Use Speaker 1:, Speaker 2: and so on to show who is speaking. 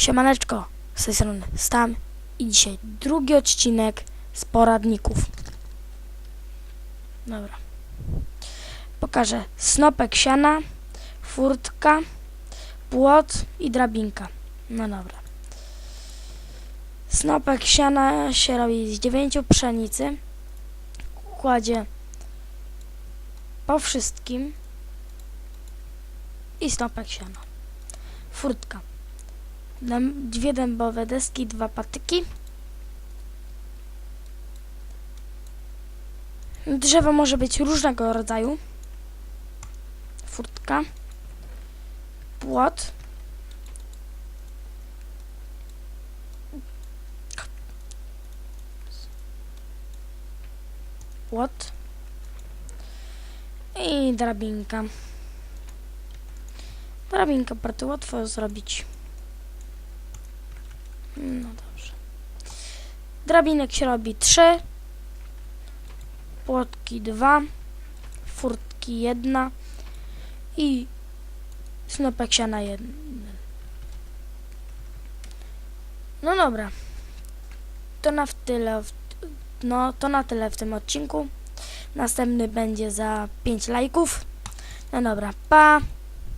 Speaker 1: Siemaneczko, z tej strony Stam i dzisiaj drugi odcinek z poradników. Dobra. Pokażę snopek siana, furtka, płot i drabinka. No dobra. Snopek siana się robi z dziewięciu pszenicy. Kładzie po wszystkim i snopek siana. Furtka. Dwie dębowe deski, dwa patyki. Drzewo może być różnego rodzaju. Furtka. Płot. Płot. I drabinka. Drabinkę bardzo łatwo zrobić. No dobrze. Drabinek się robi 3, płotki 2, furtki 1 i snopek siana 1. No dobra. To na tyle. w- No to na tyle w tym odcinku. Następny będzie za 5 lajków. No dobra, pa.